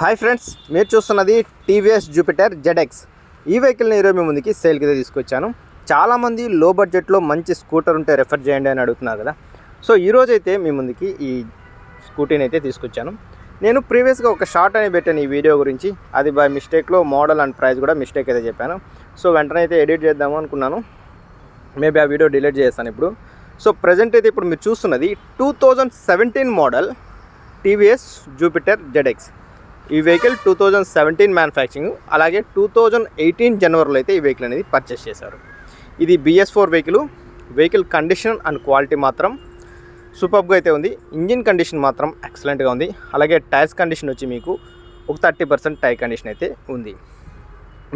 Hi friends మీరు చూస్తున్నది TVS Jupiter ZX ఈ వెహికల్ని ఈరోజు మీ ముందుకి సేల్కి అయితే తీసుకొచ్చాను. చాలామంది లో బడ్జెట్లో మంచి స్కూటర్ ఉంటే రెఫర్ చేయండి అని అడుగుతున్నారు కదా. సో ఈరోజు అయితే మీ ముందుకి ఈ స్కూటీని అయితే తీసుకొచ్చాను. నేను ప్రీవియస్గా ఒక షార్ట్ అని పెట్టాను ఈ వీడియో గురించి అది బై మిస్టేక్లో మోడల్ అండ్ ప్రైస్ కూడా మిస్టేక్ అయితే చెప్పాను. సో వెంటనే అయితే ఎడిట్ చేద్దాము అనుకున్నాను. మేబీ ఆ వీడియో డిలీట్ చేస్తాను ఇప్పుడు. సో ప్రజెంట్ అయితే ఇప్పుడు మీరు చూస్తున్నది two thousand seventeen model TVS Jupiter ZX ఈ vehicle two thousand seventeen manufacturing అలాగే టూ థౌజండ్ ఎయిటీన్ జనవరిలో అయితే ఈ వెహికల్ అనేది పర్చేస్ చేశారు. ఇది BS four vehicle vehicle condition and quality మాత్రం సూపర్గా అయితే ఉంది. ఇంజిన్ కండిషన్ మాత్రం ఎక్సలెంట్గా ఉంది. అలాగే టైర్స్ కండిషన్ వచ్చి మీకు ఒక థర్టీ పర్సెంట్ టైర్ కండిషన్ అయితే ఉంది.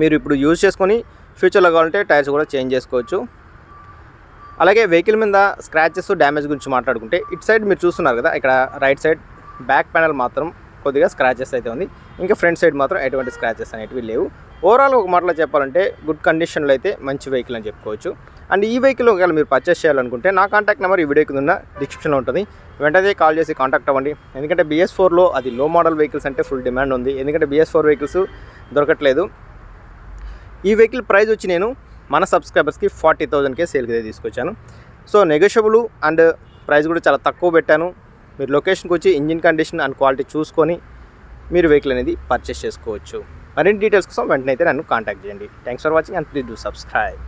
మీరు ఇప్పుడు యూజ్ చేసుకొని ఫ్యూచర్లో కావాలంటే టైర్స్ కూడా చేంజ్ చేసుకోవచ్చు. అలాగే వెహికల్ మీద స్క్రాచెస్ డ్యామేజ్ గురించి మాట్లాడుకుంటే ఇటు సైడ్ మీరు చూస్తున్నారు కదా ఇక్కడ రైట్ సైడ్ బ్యాక్ ప్యానల్ మాత్రం కొద్దిగా స్క్రాచెస్ అయితే ఉంది. ఇంకా ఫ్రంట్ సైడ్ మాత్రం ఎటువంటి స్క్రాచెస్ అనేటివి లేవు. ఓవరాల్ ఒక మాటలో చెప్పాలంటే గుడ్ కండిషన్లో అయితే మంచి వెహికల్ అని చెప్పుకోవచ్చు. అండ్ ఈ వెహికల్ ఒకవేళ మీరు పర్చేస్ చేయాలనుకుంటే నా కాంటాక్ట్ నెంబర్ ఈ వీడియో కింద డిస్క్రిప్షన్లో ఉంటుంది. వెంటనే కాల్ చేసి కాంటాక్ట్ అవ్వండి. ఎందుకంటే బిఎస్ ఫోర్లో అది లో మోడల్ వెహికల్స్ అంటే ఫుల్ డిమాండ్ ఉంది. ఎందుకంటే బిఎస్ ఫోర్ వెహికల్స్ దొరకట్లేదు. ఈ వెహికల్ ప్రైస్ వచ్చి నేను మన సబ్స్క్రైబర్స్కి ఫార్టీ థౌజండ్కే సేల్కి తీసుకొచ్చాను. సో నెగోషియబుల్ అండ్ ప్రైస్ కూడా చాలా తక్కువ పెట్టాను. మీరు లొకేషన్కి వచ్చి ఇంజిన్ కండిషన్ అండ్ క్వాలిటీ చూసుకొని మీరు వెహికల్ అనేది పర్చేస్ చేసుకోవచ్చు. మరిన్ని డీటెయిల్స్ కోసం వెంటనే అయితే నన్ను కాంటాక్ట్ చేయండి. Thanks for watching and please do subscribe